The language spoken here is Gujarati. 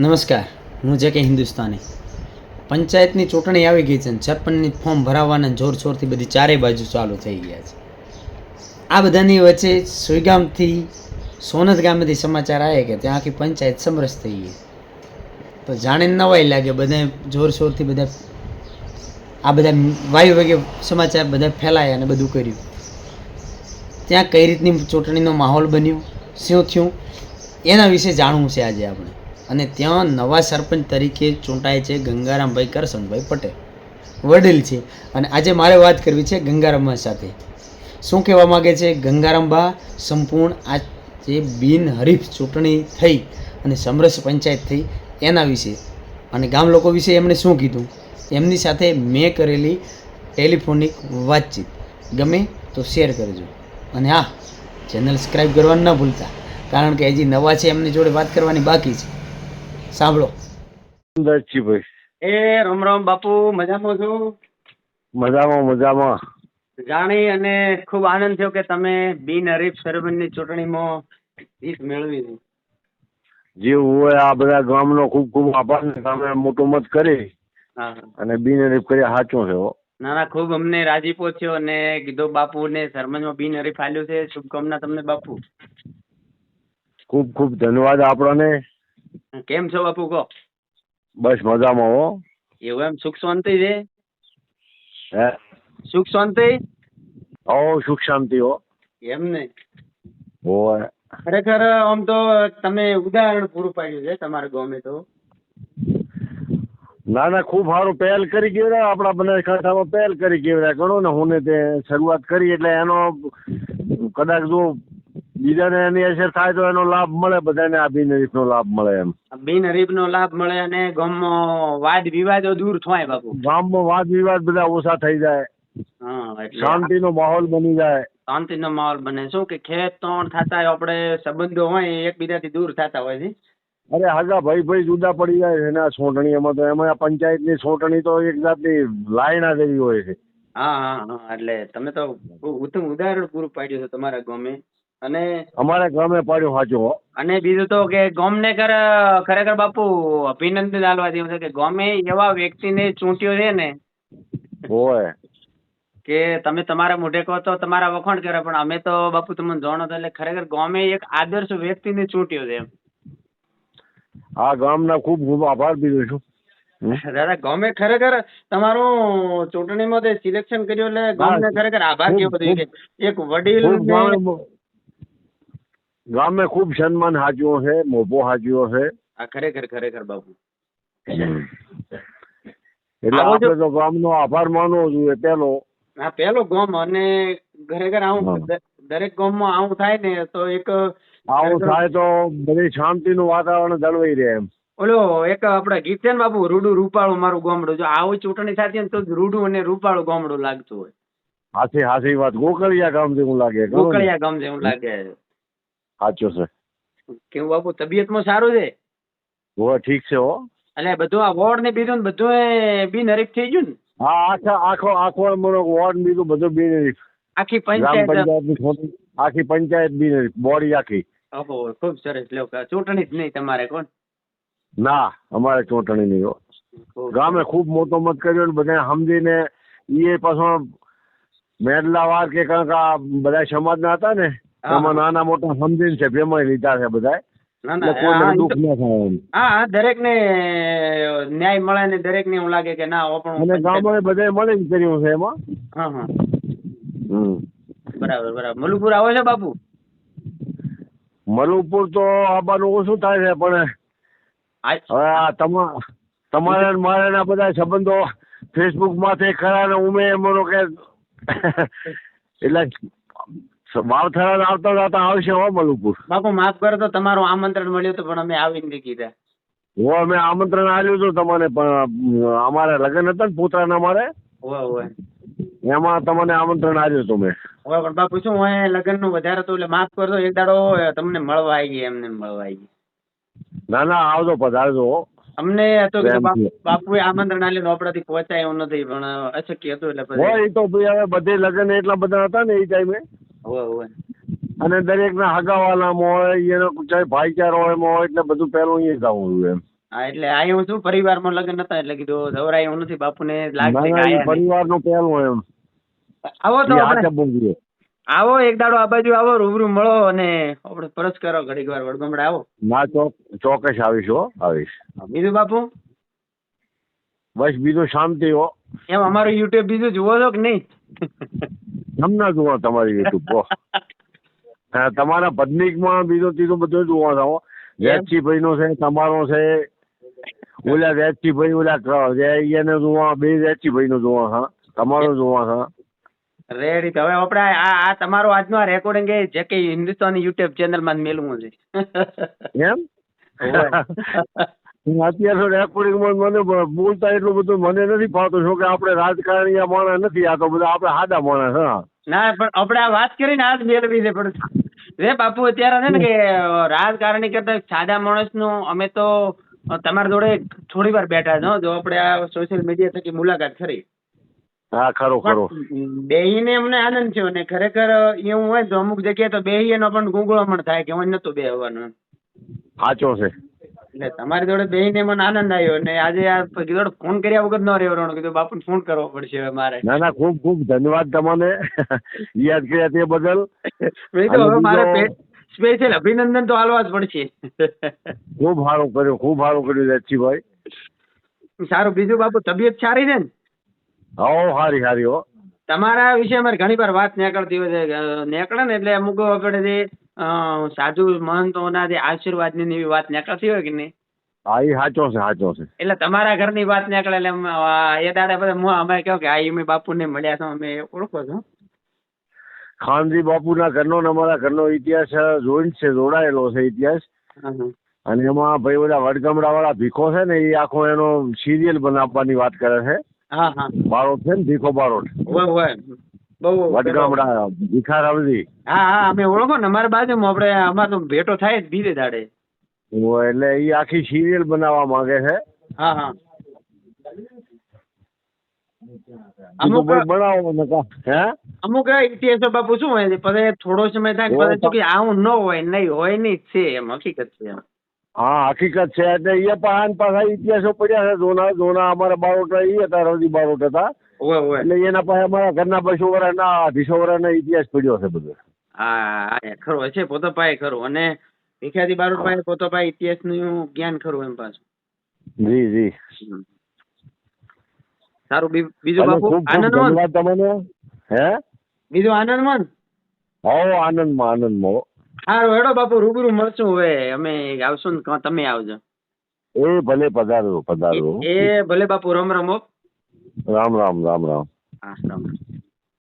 નમસ્કાર, હું જે કે હિન્દુસ્તાની. પંચાયતની ચૂંટણી આવી ગઈ છે છપ્પનની ફોર્મ ભરાવવાના જોરશોરથી બધી ચારે બાજુ ચાલુ થઈ ગયા છે. આ બધાની વચ્ચે સુઈગામથી સોનદ ગામેથી સમાચાર આવ્યા કે ત્યાં આખી પંચાયત સમરસ થઈ ગઈ. તો જાણે નવાઈ લાગે બધા જોરશોરથી બધા આ બધા વાયુ વગે સમાચાર બધા ફેલાયા અને બધું કર્યું. ત્યાં કઈ રીતની ચૂંટણીનો માહોલ બન્યો, શું થયું, એના વિશે જાણવું છે આજે આપણે. અને ત્યાં નવા સરપંચ તરીકે ચૂંટાય છે ગંગારામભાઈ કરશનભાઈ પટેલ. વડીલ છે. અને આજે મારે વાત કરવી છે ગંગારામા સાથે. શું કહેવા માગે છે? ગંગારામબા સંપૂર્ણ આ જે બિનહરીફ ચૂંટણી થઈ અને સમરસ પંચાયત થઈ એના વિશે અને ગામ લોકો વિશે એમણે શું કીધું? એમની સાથે મેં કરેલી ટેલિફોનિક વાતચીત. ગમે તો શેર કરજો. અને હા, ચેનલ સબસ્ક્રાઈબ કરવાનું ન ભૂલતા. કારણ કે હજી નવા છે એમની જોડે વાત કરવાની બાકી છે. સાંભળો. દરજીભાઈ એ રામ રામ બાપુ મજામાં છો? મજામાં મજામાં. જાણી અને ખૂબ આનંદ થયો કે તમે બિનહરીફ સરપંચની ચૂંટણીમાં જીત મેળવી છે. જે હોય આ બધા ગામનો ખૂબ ખૂબ આભાર ને તમે મોટો મત કરી હા. અને બિનહરીફ કરી સાચો થયો હો. ના ના ખૂબ અમને રાજીપો થયો અને કીધો બાપુ બાપુને સરપંચમાં બિનહરીફ આલ્યું છે. શુભકામના તમને બાપુ. ખૂબ ખૂબ ધન્યવાદ આપણને. કેમ છો બાપુ કો બસ મજામાં હો. એવું એમ? સુખ શાંતિ છે? હે? સુખ શાંતિ? ઓ સુખ શાંતિ હો. એમ ને? હોય. ખરેખર આમ તો તમે ઉદાહરણ પૂરું પાડ્યું છે તમારે ગમે તો. ના ના ખૂબ સારું પહેલ કરી કેવડા આપણા બનાસકાંઠામાં પહેલ કરી કેવડા ઘણું ને હું ને તે શરૂઆત કરી એટલે એનો કદાચ જો બીજાને એની અસર થાય તો એનો લાભ મળે બધાને આ બિનહરીફનો લાભ મળે એમ. બિનહરીફ નો લાભ મળે અને ગામમાં વાદ વિવાદો દૂર થાય બાપુ. ગામમાં વાદ વિવાદ બધા ઓછા થઈ જાય. શાંતિનો માહોલ બની જાય. શાંતિનો માહોલ બને. શું કે ખેત તણ થતા આપણે સંબંધો હોય એકબીજાથી દૂર થતા હોય છે? અરે હાજા ભાઈ ભાઈ જુદા પડી જાય છે ને આ તો એમાં પંચાયત પંચાયતની ચૂંટણી તો એક જાતની લાયણા જેવી હોય છે. હા હા હા એટલે તમે તો ઉત્તમ ઉદાહરણ પૂરું પાડ્યું છે તમારા ગામે. અને અમારે ગામે પાડ્યું સાચો હો. અને બીજું તો કે ગામને ખરેખર બાપુ અભિનંદન આલવા જેવું છે કે ગામે એવા વ્યક્તિને ચૂંટ્યો છે ને હોય કે તમે તમારા મોઢે કહો તો તમારા વખાણ કરે પણ અમે તો બાપુ તમને જાણો તો એટલે ખરેખર ગોમે એક આદર્શ વ્યક્તિને ચૂંટ્યો છે એમ આ ગામના ખૂબ ખૂબ આભાર બીજો છું દાદા ગમે ખરેખર તમારું ચૂંટણીમાં તે સિલેક્શન કર્યું એટલે ગામને હા. ખરેખર આભાર કેવો બધો એક વડીલ ગામે- ખૂબ સન્માન હાજ્યો છે મોભો હાજ્યો છે. આ ખરેખર ખરેખર બાપુ. એટલે આપણે તો ગામનો આભાર માનવો જોઈએ પેલો આ પેલો ગામ અને ખરેખર આવું દરેક ગામમાં આવું થાય ને તો એક આવું થાય તો બધી શાંતિનું વાતાવરણ જળવાઈ રહે એમ. ઓલો એક આપણે ગીત છે ને બાપુ રૂડું રૂપાળું મારું ગામડું. જો આવું ચૂંટણી થતી ને તો રૂડું અને રૂપાળું ગામડું લાગતું હોય. હાથી હાથી વાત. ગોકળિયા ગામ જેવું લાગે ગોકળિયા ગામ જેવું લાગે. સાચો છે. કેવું બાપુ તબિયતમાં સારું છે? હવે ઠીક છે હો. એટલે બધું આ વોર્ડ ને બીજું ને બધું એ બિનહરીફ થઈ ગયું ને? હા આખા આખો આખો અમારો વોર્ડ બીજું બધું બિનહરીફ આખી પંચાયત આખી પંચાયત બિનહરીફ બોડી આખી. ઓહો ખૂબ સરસ. લ્યો ચૂંટણી જ નહીં તમારે કોણ? ના અમારે ચૂંટણી નહીં હો. ગામે ખૂબ મોટો મત કર્યો ને બધા સમજીને એ પાછો મેડલા વાર કે કંઈક આ બધા સમાજના હતા ને. એમાં નાના મોટા સમજીને છે પ્રેમય લીધા છે બધા હા, દરેક ને ન્યાય મળે ને દરેક ને એવું લાગે કે ના આપણું અને ગામોએ બધાએ મળીને કર્યું છે એમાં. હા હા. બરાબર બરાબર. મલુપુર આવો છો બાપુ? મલુપુર તો આવવાનું ઓછું થાય છે પણ હવે આ તમા તમારે ને મારે બધા સંબંધો ફેસબુકમાંથી ખરા ને ઉમે એમનો કે એટલે માવથરા આવતા જતા આવશે હો મલુપુર બાપુ માફ કરો તો તમારું આમંત્રણ મળ્યું હતું પણ અમે આવી નથી કીધા. હું અમે આમંત્રણ આપ્યું હતું તમને પણ અમારે લગ્ન હતા ને પુત્રના અમારે એમાં તમને આમંત્રણ આપ્યું હતું મેં. હોય પણ બાપુ શું હોય લગ્નનું વધારે હતું એટલે માફ કરજો એક દાડો તમને મળવા આવી ગયા એમને મળવા આવી ગઈ. ના ના આવજો પધારજો હો. અમને હતું કે બાપુ- બાપુએ આમંત્રણ આલ્યું નોપડાથી પહોંચાય એવું નથી પણ અશક્ય હતું એટલે હોય પછી તો ભાઈ હવે બધે લગ્ન એટલા બધા હતા ને એ ટાઈમે. હોય હોય. અને દરેકના હગાવાલામાં હોય એનો ચાહે ભાઈચારો હોય એમાં હોય એટલે બધું પહેલું અહીંયા જ આવવું એમ. હા એટલે આયા હું શું પરિવારમાં લગ્ન હતા એટલે કીધું જવરાય એવું નથી બાપુને લાગશે કે ના આયા નહીં. પરિવારનું પહેલું એમ. આવો તો એ આપણે હાચે બોલીએ આવો એક દાડો આ બાજુ આવો રૂબરૂ મળો અને આપણે પરસ કરો ઘડીક વાર વડગમડા આવો. ના ચોક ચોક્કસ આવીશ હો આવીશ. બીજું બાપુ? બસ બીજું શાંતિ હો. એમ અમારું યુટ્યુબ બીજું જુઓ છો કે નહીં? તમને જોવા તમારી યુટ્યુબ પર હા, તમારા પત્નીકમાં બીજું ત્રીજું બધું જોવા છો વેચીભાઈ નો છે તમારો છે. ઓલા વેચી ભાઈ ઓલા એને જોવા બે વેચીભાઈ નું જોવા હા. તમારો જોવા હા. રેડી તો. હવે આપણે આ આ તમારો આજનો આ રેકોર્ડિંગ એ જે કે હિન્દુસ્તાની યુટ્યુબ ચેનલમાં જ મેલવું છે. એમ? હોવે. અત્યારે રેકોર્ડિંગમાં મને બોલતા એટલું બધું મને નથી ફાવતું શું કે આપણે રાજકારણીય માણસ નથી આ તો બધા આપણે સાદા માણસ હા. ના પણ આપણે આ વાત કરીને આજ મેળવી છે પણ રે બાપુ અત્યારે છે ને કે રાજકારણી કરતા સાદા માણસનું અમે તો તમારા જોડે થોડી વાર બેઠા છો જો આપણે આ સોશિયલ મીડિયા થકી મુલાકાત કરી. હા ખરો ખરો. બેહીને અમને આનંદ થયો ને ખરેખર એવું હોય તો અમુક જગ્યાએ તો બેહીનો પણ ગુંગળામણ થાય કે હું નતું બેહવાનું. સાચો છે. એટલે તમારી જોડે બેહીને મને આનંદ આવ્યો અને આજે આ કીધું ફોન કર્યા વગર ન રહેવાનો કીધું બાપુને ફોન કરવો પડશે હવે મારે. ના ના ખૂબ ખૂબ ધન્યવાદ તમને. યાદ કર્યા તે બદલ. મેં તો હવે મારે સ્પેશિયલ અભિનંદન તો હાલવા જ પડશે. ખૂબ સારું કર્યું ખૂબ સારું કર્યું વેચીભાઈ સારું બીજું બાપુ તબિયત સારી છે ને? હો હારી હારી હો. તમારા વિશે અમારે ઘણી વાર વાત નીકળતી હોય છે. નીકળે ને એટલે અમુક આપણે જે સાધુ મહંતોના જે આશીર્વાદની ને એવી વાત નીકળતી હોય કે નહીં? હા એ સાચો છે સાચો છે. એટલે તમારા ઘરની વાત નીકળે એટલે અમે, આ, એ દાડે બધા હું અમે કહો કે આ અમે બાપુને મળ્યા છો અમે ઓળખો છો. ખાનજી બાપુના ઘરનો ને અમારા ઘરનો ઇતિહાસ જોઈન્ટ છે જોડાયેલો છે ઇતિહાસ. હા, હા. અને એમાં ભાઈ બધા વડગામડા વાળા ભીખો છે ને એ આખો એનો સિરિયલ બનાવવાની વાત કરે છે. હા હા. બારોટ છે ને ભીખો બારોટ. હોય હોય. બહુ વડગામડા ભિખાર આવજી હા હા અમે ઓળખો ને અમારા બાજુમાં આપણે અમારે તો ભેટો થાય જ બીજે દાડે. એટલે એ આખી સિરિયલ બનાવવા માંગે છે? હા હા. અમુક બનાવો હે? અમુક ઇતિહાસો બાપુ શું હોય પછી થોડો સમય થાય પછી કે આવું ન હોય નહીં હોય નહીં છે એમ હકીકત છે એમ. હા હકીકત છે. એટલે એ પાછા પાછા ઇતિહાસો પડ્યા છે જોના જોના અમારા બારોટા એ હતા રવજી બારોટ હતા. હોય એટલે એના પાસે અમારા ઘરના બસો વર્ષના અઢીસો વર્ષના ઇતિહાસ પડ્યો છે બધો. હા ખરો છે પોતોપાય ખરું. અને ભીખાજી બારોટભાઈ પોતોપાય ઇતિહાસનું જ્ઞાન ખરું એમ પાછું. જી જી. સારું બીજું બાપુ ધન્યવાદ તમને. હે? બીજું આનંદમાં હો આનંદમાં આનંદમાં હો. સારું હેડો બાપુ રૂબરૂ મળશું હવે. અમે આવશું ને તમે આવજો. એ ભલે પધારો પધારો. એ ભલે બાપુ રમ રમો. રામ રામ રામ રામ. હા રામ